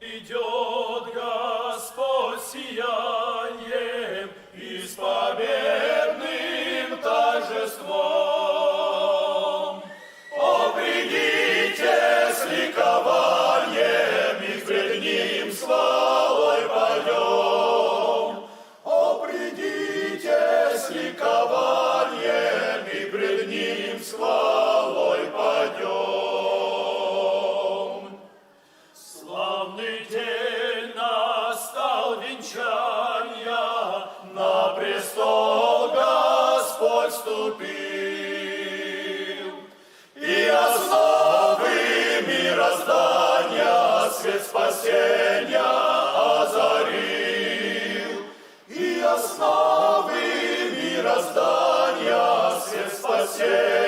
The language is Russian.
Идет Господь сия. наступил, и основы мироздания свет спасения озарил, и основы мироздания свет спасения.